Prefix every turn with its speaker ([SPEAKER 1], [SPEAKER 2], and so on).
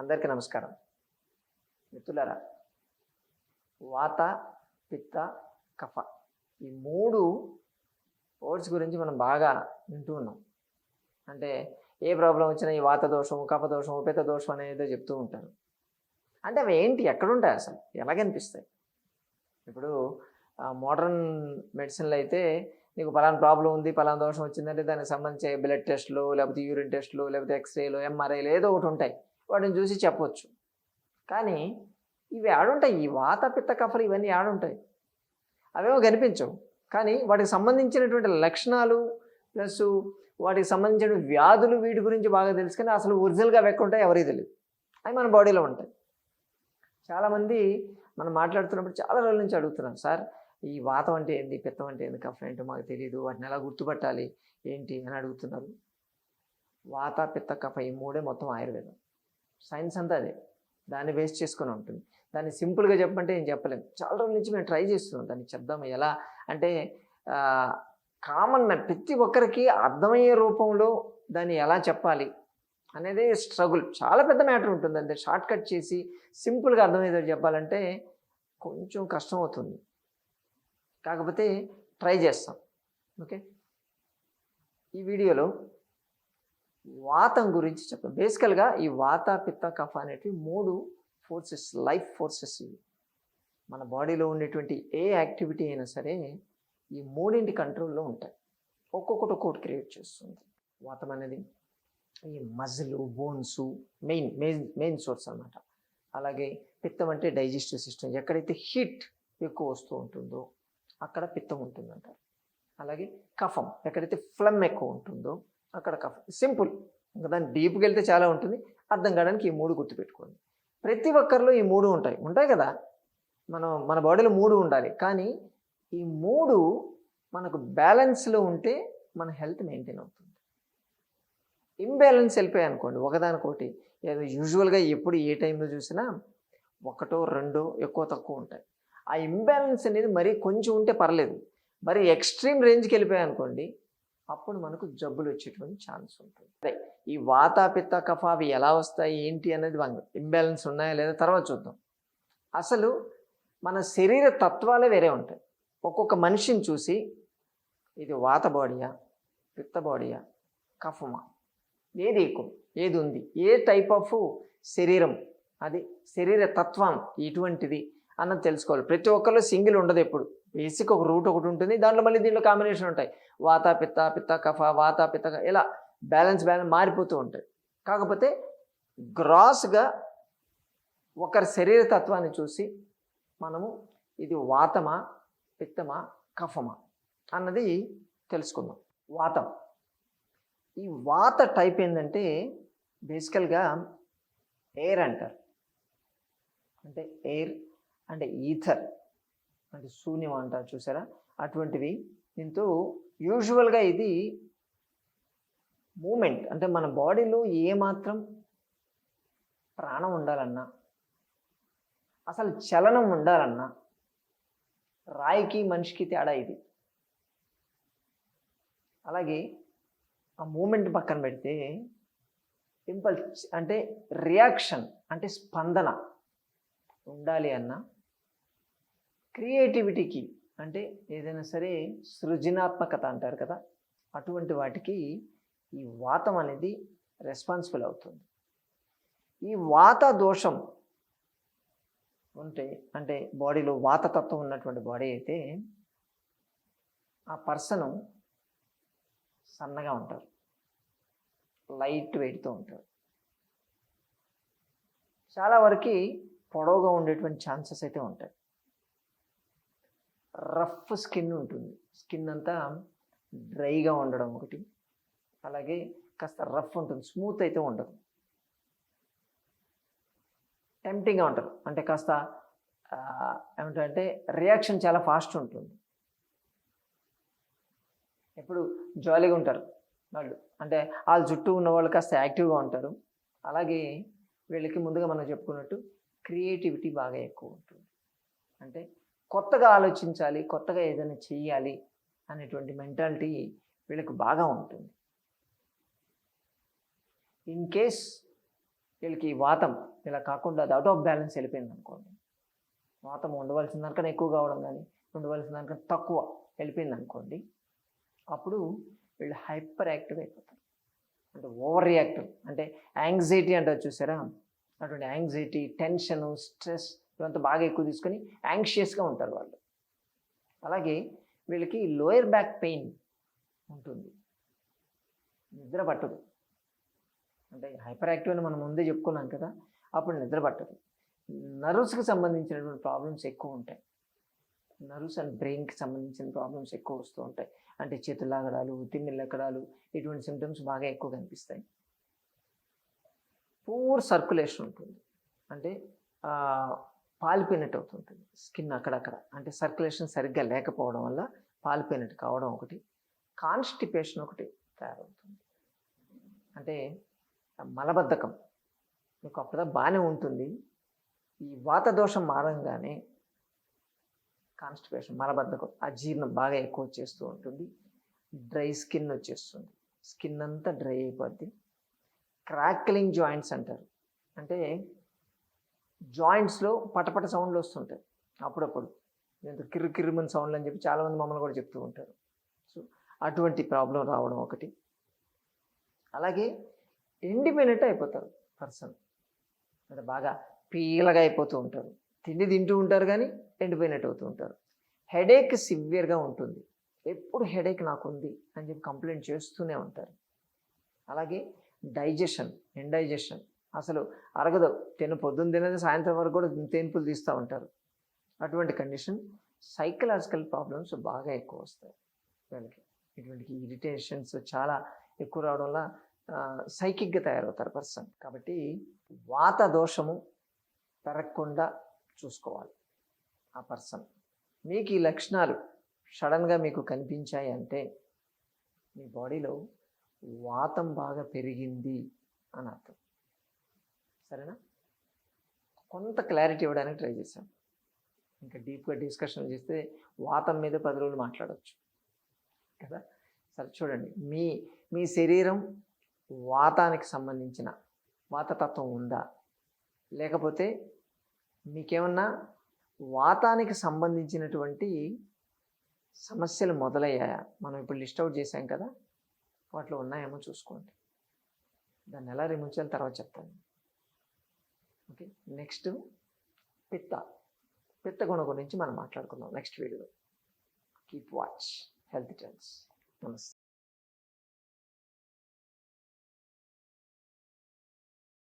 [SPEAKER 1] అందరికీ నమస్కారం. మిత్రులరా వాత పిత్త కఫ ఈ మూడు వర్డ్స్ గురించి మనం బాగా వింటూ ఉన్నాం. అంటే ఏ ప్రాబ్లం వచ్చినా ఈ వాత దోషం కఫ దోషం పిత్త దోషం అనేది చెప్తూ ఉంటారు. అంటే అవి ఏంటి? ఎక్కడుంటాయి అసలు? ఎలాగనిపిస్తాయి? ఇప్పుడు మోడర్న్ మెడిసిన్లు అయితే నీకు పలానా ప్రాబ్లం ఉంది పలానా దోషం వచ్చిందంటే దానికి సంబంధించి బ్లడ్ టెస్ట్లు లేకపోతే యూరిన్ టెస్ట్లు లేకపోతే ఎక్స్రేలు ఎంఆర్ఐలు ఏదో ఒకటి ఉంటాయి. వాటిని చూసి చెప్పొచ్చు. కానీ ఇవి ఆడుంటాయి. ఈ వాత పిత్త కఫలు ఇవన్నీ ఆడుంటాయి. అవేమో కనిపించవు. కానీ వాటికి సంబంధించినటువంటి లక్షణాలు ప్లస్ వాటికి సంబంధించిన వ్యాధులు వీటి గురించి బాగా తెలుసు కానీ అసలు ఒరిజినల్గా అవి ఉంటాయి ఎవరికి తెలియదు అవి మన బాడీలో ఉంటాయి. చాలామంది మనం మాట్లాడుతున్నప్పుడు చాలా రోజుల నుంచి అడుగుతున్నాం సార్ ఈ వాతం అంటే ఏంటి పిత్తం అంటే ఏంది? కఫ ఏంటో మాకు తెలియదు వాటిని ఎలా గుర్తుపట్టాలి? ఏంటి? అని అడుగుతున్నారు. వాత పిత్త కఫ ఈ మూడే మొత్తం ఆయుర్వేదం. సైన్స్ అంతా అదే. దాన్ని వేస్ట్ చేసుకొని ఉంటుంది. దాన్ని సింపుల్గా చెప్పమంటే ఏం చెప్పలేము చాలా రోజుల నుంచి మేము ట్రై చేస్తున్నాం దాన్ని చెప్దాం ఎలా అంటే కామన్ ప్రతి ఒక్కరికి అర్థమయ్యే రూపంలో దాన్ని ఎలా చెప్పాలి అనేది స్ట్రగుల్. చాలా పెద్ద మ్యాటర్ ఉంటుంది. అంటే షార్ట్ కట్ చేసి సింపుల్గా అర్థమయ్యేది చెప్పాలంటే కొంచెం కష్టం అవుతుంది. కాకపోతే ట్రై చేస్తాం. ఓకే? ఈ వీడియోలో వాతం గురించి చెప్పండి. బేసికల్గా ఈ వాత పిత్త కఫ అనేటివి మూడు ఫోర్సెస్ లైఫ్ ఫోర్సెస్ ఇవి. మన బాడీలో ఉండేటువంటి ఏ యాక్టివిటీ అయినా సరే ఈ మూడింటి కంట్రోల్లో ఉంటాయి. ఒక్కొక్కటి ఒక్కొక్కటి క్రియేట్ చేస్తుంది. వాతం అనేది ఈ muscle bones main main main source అనమాట అలాగే పిత్తం అంటే డైజెస్టివ్ సిస్టమ్ ఎక్కడైతే హీట్ ఎక్కువ వస్తూ ఉంటుందో అక్కడ పిత్తం ఉంటుందంటారు అలాగే కఫం ఎక్కడైతే ఫ్లమ్ ఎక్కువ ఉంటుందో అక్కడ కఫ. సింపుల్. ఇంకా దాన్ని డీప్కి వెళ్తే చాలా ఉంటుంది. అర్థం కావడానికి ఈ మూడు గుర్తుపెట్టుకోండి ప్రతి ఒక్కరిలో ఈ మూడు ఉంటాయి. ఉంటాయి కదా? మనం మన బాడీలో మూడు ఉండాలి. కానీ ఈ మూడు మనకు బ్యాలెన్స్లో ఉంటే మన హెల్త్ మెయింటైన్ అవుతుంది. ఇంబ్యాలెన్స్ వెళ్ళిపోయాయి అనుకోండి. ఒకదానికొకటి. ఏదో యూజువల్గా ఎప్పుడు ఏ టైంలో చూసినా ఒకటో రెండో ఎక్కువ తక్కువ ఉంటాయి. ఆ ఇంబ్యాలెన్స్ అనేది మరీ కొంచెం ఉంటే పర్లేదు. మరి ఎక్స్ట్రీమ్ రేంజ్కి వెళ్ళిపోయాయి అనుకోండి అప్పుడు మనకు జబ్బులు వచ్చేటువంటి ఛాన్స్ ఉంటుంది. అదే ఈ వాతాపిత్త కఫ అవి ఎలా వస్తాయి ఏంటి అనేది ఇంబ్యాలెన్స్ ఉన్నాయా లేదా తర్వాత చూద్దాం. అసలు మన శరీర తత్వాలే వేరే ఉంటాయి. ఒక్కొక్క మనిషిని చూసి ఇది వాత బాడీయా పిత్త బాడీయా కఫమా? ఏది ఎక్కువ? ఏది ఉంది? ఏ టైప్ ఆఫ్ శరీరం? అది శరీర తత్వం ఇటువంటిది అన్నది తెలుసుకోవాలి. ప్రతి ఒక్కరు సింగిల్ ఉండదు ఎప్పుడు. బేసిక్ ఒక రూట్ ఒకటి ఉంటుంది. దాంట్లో మళ్ళీ దీంట్లో కాంబినేషన్ ఉంటాయి. వాత పిత్త పిత్త కఫ వాత పిత్త ఇలా బ్యాలెన్స్ బ్యాలెన్స్ మారిపోతూ ఉంటాయి. కాకపోతే గ్రాస్గా ఒకరి శరీర తత్వాన్ని చూసి మనము ఇది వాతమా పిత్తమా కఫమా అన్నది తెలుసుకుందాం. వాతం. ఈ వాత టైప్ ఏంటంటే బేసికల్గా ఎయిర్ అంటారు. అంటే ఎయిర్ అంటే ఈథర్ అంటే శూన్యం అంటారు చూసారా? అటువంటివి. దీంతో యూజువల్గా ఇది మూమెంట్ అంటే మన బాడీలో ఏమాత్రం ప్రాణం ఉండాలన్నా అసలు చలనం ఉండాలన్నా రాయికి మనిషికి తేడా ఇది. అలాగే ఆ మూమెంట్ పక్కన పెడితే ఇంపల్స్ అంటే రియాక్షన్ అంటే స్పందన ఉండాలి అన్నా క్రియేటివిటీకి అంటే ఏదైనా సరే సృజనాత్మకత అంటారు కదా అటువంటి వాటికి ఈ వాతం అనేది రెస్పాన్సిబుల్ అవుతుంది. ఈ వాత దోషం ఉంటే అంటే బాడీలో వాతతత్వం ఉన్నటువంటి బాడీ అయితే ఆ పర్సను సన్నగా ఉంటారు లైట్ వెయిట్తో ఉంటారు. చాలా వరకు పొడవుగా ఉండేటువంటి ఛాన్సెస్ అయితే ఉంటాయి. రఫ్ స్కిన్ ఉంటుంది. స్కిన్ అంతా డ్రైగా ఉండడం ఒకటి. అలాగే కాస్త రఫ్ ఉంటుంది. స్మూత్ అయితే ఉండదు. టెంప్టింగ్గా ఉంటారు. అంటే కాస్త ఏమిటంటే రియాక్షన్ చాలా ఫాస్ట్ ఉంటుంది. ఎప్పుడు జాలీగా ఉంటారు వాళ్ళు. అంటే వాళ్ళ చుట్టూ ఉన్న వాళ్ళు కాస్త యాక్టివ్గా ఉంటారు. అలాగే వీళ్ళకి ముందుగా మనం చెప్పుకున్నట్టు క్రియేటివిటీ బాగా ఎక్కువ ఉంటుంది. అంటే కొత్తగా ఆలోచించాలి కొత్తగా ఏదైనా చేయాలి అనేటువంటి మెంటాలిటీ వీళ్ళకి బాగా ఉంటుంది. ఇన్ కేస్ వీళ్ళకి వాతం ఇలా కాకుండా అది అవుట్ ఆఫ్ బ్యాలెన్స్ వెళ్ళిపోయింది అనుకోండి. వాతం ఉండవలసిన దానికన్నా ఎక్కువ కావడం కానీ ఉండవలసిన దానికన్నా తక్కువ వెళ్ళిపోయింది అనుకోండి అప్పుడు వీళ్ళు హైపర్ యాక్టివ్ అయిపోతారు. అంటే ఓవర్ రియాక్టివ్ అంటే యాంగ్జైటీ అంటారు చూసారా? అటువంటి యాంగ్జైటీ టెన్షన్ స్ట్రెస్ ఇవంతా బాగా ఎక్కువ తీసుకొని యాంగ్షియస్గా ఉంటారు వాళ్ళు. అలాగే వీళ్ళకి లోయర్ బ్యాక్ పెయిన్ ఉంటుంది. నిద్ర పట్టదు. అంటే హైపర్ యాక్టివ్ అని మనం ముందే చెప్పుకున్నాం కదా అప్పుడు నిద్ర పట్టదు. నర్వ్స్కి సంబంధించినటువంటి ప్రాబ్లమ్స్ ఎక్కువ ఉంటాయి. నర్వ్స్ అండ్ బ్రెయిన్కి సంబంధించిన ప్రాబ్లమ్స్ ఎక్కువ వస్తూ ఉంటాయి. అంటే చేతులు లాగడాలు ఇటువంటి సిమ్టమ్స్ బాగా ఎక్కువ కనిపిస్తాయి. పూర్ సర్క్యులేషన్ ఉంటుంది. అంటే పాలిపోయినట్టు అవుతుంది స్కిన్ అక్కడక్కడ. అంటే సర్క్యులేషన్ సరిగ్గా లేకపోవడం వల్ల పాలిపోయినట్టు కావడం ఒకటి. కాన్స్టిపేషన్ ఒకటి తయారవుతుంది. అంటే మలబద్ధకం. మీకు అప్పుడే బాగానే ఉంటుంది. ఈ వాత దోషం మారంగానే కాన్స్టిపేషన్ మలబద్ధకం అజీర్ణం బాగా ఎక్కువ చేస్తూ ఉంటుంది. డ్రై స్కిన్ వచ్చేస్తుంది. స్కిన్ అంతా డ్రై అయిపోద్ది. క్రాక్లింగ్ జాయింట్స్ అంటారు. అంటే జాయింట్స్లో పటపట సౌండ్లు వస్తుంటాయి. అప్పుడప్పుడు. ఎంత కిర్రు కిర్రుమని సౌండ్లు అని చెప్పి చాలామంది మమ్మల్ని కూడా చెప్తూ ఉంటారు. సో అటువంటి ప్రాబ్లం రావడం ఒకటి. అలాగే ఎండిపోయినట్టు అయిపోతారు పర్సన్. అంటే బాగా పీలగా అయిపోతూ ఉంటారు. తిండి తింటూ ఉంటారు కానీ ఎండిపోయినట్టు అవుతూ ఉంటారు. హెడేక్ సివియర్గా ఉంటుంది. ఎప్పుడు హెడేక్ నాకు ఉంది అని చెప్పి కంప్లైంట్ చేస్తూనే ఉంటారు. అలాగే డైజెషన్ ఎండైజెషన్ అసలు అరగదు. తిన పొద్దున్న తినేది సాయంత్రం వరకు కూడా తేన్పులు తీస్తూ ఉంటారు. అటువంటి కండిషన్ సైకలాజికల్ ప్రాబ్లమ్స్ బాగా ఎక్కువ వస్తాయి. వీళ్ళకి ఇటువంటి ఇరిటేషన్స్ చాలా ఎక్కువ రావడం వల్ల సైకిక్గా తయారవుతారు పర్సన్ కాబట్టి వాత దోషము పెరగకుండా చూసుకోవాలి ఆ పర్సన్ మీకు ఈ లక్షణాలు సడన్గా మీకు కనిపించాయి అంటే మీ బాడీలో వాతం బాగా పెరిగింది అని అర్థం. సరేనా? కొంత క్లారిటీ ఇవ్వడానికి ట్రై చేశాం. ఇంకా డీప్గా డిస్కషన్ చేస్తే వాతం మీద పది రోజులు మాట్లాడవచ్చు కదా? సరే చూడండి. మీ మీ శరీరం వాతానికి సంబంధించిన వాతతత్వం ఉందా? లేకపోతే మీకేమన్నా వాతానికి సంబంధించినటువంటి సమస్యలు మొదలయ్యాయా? మనం ఇప్పుడు లిస్ట్ అవుట్ చేసాం కదా. వాటిలో ఉన్నాయేమో చూసుకోండి. దాన్ని ఎలా రిమూవ్ చేయాలి తర్వాత చెప్తాను. ఓకే నెక్స్ట్ పిత్త. పిత్త గుణ గురించి మనం మాట్లాడుకుందాం. నెక్స్ట్ వీడియోలో. Keep watch. హెల్త్ ట్రెండ్స్ నమస్తే.